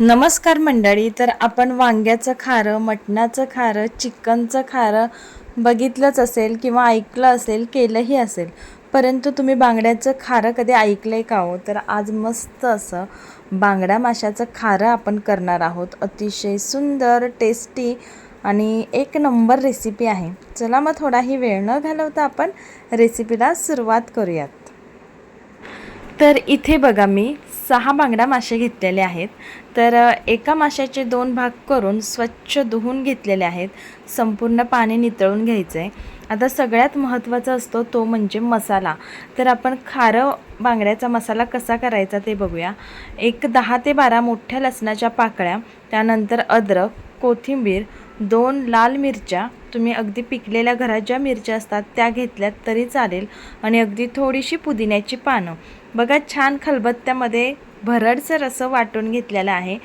नमस्कार मंडळी तर आपण वांग्याचं खारं मटणाचं खारं चिकनचं खारं बघितलंच असेल किंवा ऐकलं असेल केलंही असेल. परंतु तुम्ही बांगड्याचं खारं कधी ऐकलं आहे का हो? तर आज मस्त असं बांगड्या माशाचं खारं आपण करणार आहोत. अतिशय सुंदर टेस्टी आणि एक नंबर रेसिपी आहे. चला मग थोडाही वेळ न घालवता आपण रेसिपीला सुरुवात करूयात. तर इथे बघा मी सहा बांगडा मासे घेतलेले आहेत. तर एका माशाचे दोन भाग करून स्वच्छ धुवून घेतलेले आहेत. संपूर्ण पाणी नितळून घ्यायचं आहे आता सगळ्यात महत्त्वाचा असतो तो म्हणजे मसाला. तर आपण खारं बांगड्याचा मसाला कसा करायचा ते बघूया. एक दहा ते बारा मोठ्या लसणाच्या पाकळ्या त्यानंतर अद्रक कोथिंबीर दोन लाल मिरच्या तुम्ही अगदी पिकलेल्या घरात ज्या मिरच्या असतात त्या घेतल्यात तरी चालेल आणि अगदी थोडीशी पुदिन्याची पानं. बघा छान खलबत्त्यामध्ये भरडसर असं वाटून घेतलेलं आहे.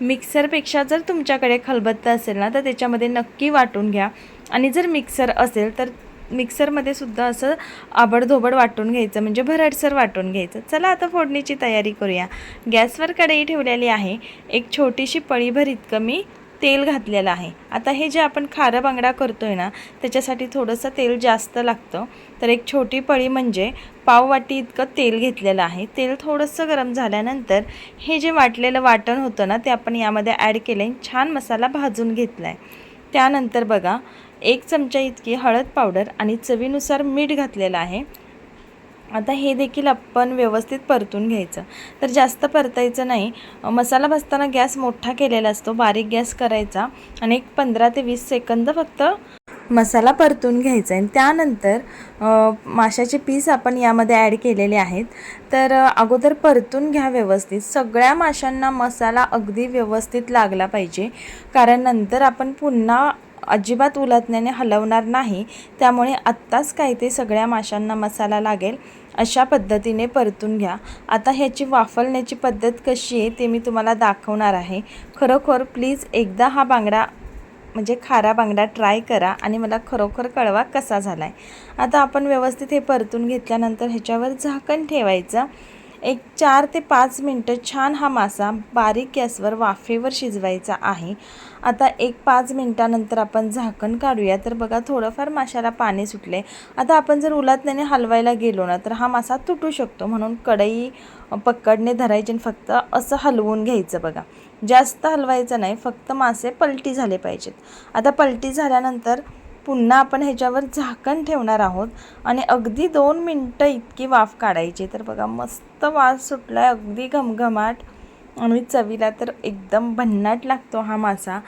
मिक्सरपेक्षा जर तुमच्याकडे खलबत्ता असेल ना तर त्याच्यामध्ये नक्की वाटून घ्या. आणि जर मिक्सर असेल तर मिक्सरमध्ये सुद्धा असं आबडधोबड वाटून घ्यायचं म्हणजे भरडसर वाटून घ्यायचं. चला आता फोडणीची तयारी करूया. गॅसवर कढई ठेवलेली आहे. एक छोटीशी पळीभर इतकं मी तेल घातलेलं आहे. आता हे जे आपण खारं बांगडा करतो आहे ना त्याच्यासाठी थोडंसं तेल जास्त लागतं. तर एक छोटी पळी म्हणजे पाव वाटी इतकं तेल घेतलेलं आहे. तेल थोडंसं गरम झाल्यानंतर हे जे वाटलेलं वाटण होतं ना ते आपण यामध्ये ॲड केलं आहे छान मसाला भाजून घेतला आहे त्यानंतर बघा एक चमचा इतकी हळद पावडर आणि चवीनुसार मीठ घातलेलं आहे. आता हे देखील आपण व्यवस्थित परतून घ्यायचं. तर जास्त परतायचं नाही. मसाला भाजताना गॅस मोठा केलेला असतो. बारीक गॅस करायचा आणि एक पंधरा ते वीस सेकंद फक्त मसाला परतून घ्यायचा आहे. त्यानंतर माशाचे पीस आपण यामध्ये ॲड केलेले आहेत. तर अगोदर परतून घ्या व्यवस्थित. सगळ्या माशांना मसाला अगदी व्यवस्थित लागला पाहिजे. कारण नंतर आपण पुन्हा अजिबात उलटण्याने हलवणार नाही. त्यामुळे आत्ताच काय ते सगळ्या माशांना मसाला लागेल अशा पद्धतीने परतून घ्या. आता ह्याची वाफलण्याची पद्धत कशी आहे ते मी तुम्हाला दाखवणार आहे. खरोखर प्लीज एकदा हा बांगडा म्हणजे खारा बांगडा ट्राय करा आणि मला खरोखर कळवा कसा झाला आहे आता आपण व्यवस्थित हे परतून घेतल्यानंतर ह्याच्यावर झाकण ठेवायचं. एक चार ते पाच मिनटं छान हा मासा बारीक गॅसवर वाफेवर शिजवायचा आहे. आता एक पाच मिनटानंतर आपण झाकण काढूया. तर बघा थोडंफार माशाला पाणी सुटले आता आपण जर उलातण्याने हलवायला गेलो ना तर हा मासा तुटू शकतो. म्हणून कढई पकडणे धरायचे आणि फक्त असं हलवून घ्यायचं बघा. जास्त हलवायचं नाही फक्त मासे पलटी झाले पाहिजेत. आता पलटी झाल्यानंतर पुन्हा आपण ह्याच्यावर झाकण ठेवणार आहोत. आणि अगदी दोन मिनटं इतकी वाफ काढायची. तर बघा मस्त वास सुटला आहे अगदी घमघमाट. आणि चवीला तर एकदम भन्नाट लागतो हा मासा.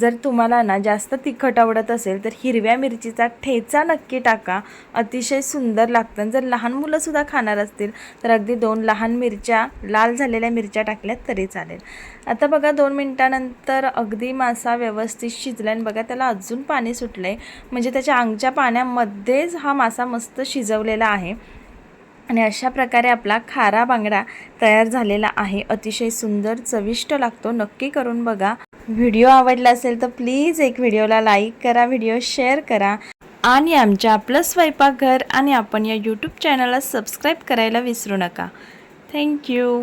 जर तुम्हाला ना जास्त तिखट आवडत असेल तर हिरव्या मिरचीचा ठेचा नक्की टाका. अतिशय सुंदर लागतं. जर लहान मुलंसुद्धा खाणार असतील तर अगदी दोन लहान मिरच्या लाल झालेल्या मिरच्या टाकल्यात तरी चालेल. आता बघा दोन मिनटानंतर अगदी मासा व्यवस्थित शिजला आणि बघा त्याला अजून पाणी सुटलं आहे म्हणजे त्याच्या अंगच्या पाण्यामध्येच हा मासा मस्त शिजवलेला आहे. आणि अशा प्रकारे आपला खारा बांगडा तयार झालेला आहे. अतिशय सुंदर चविष्ट लागतो. नक्की करून बघा. व्हिडिओ आवडला असेल तर प्लीज एक व्हिडिओला लाईक करा व्हिडिओ शेअर करा आणि आमच्या आपलं स्वयंपाकघर आणि आपण या यूट्यूब चॅनलला सबस्क्राईब करायला विसरू नका. थँक्यू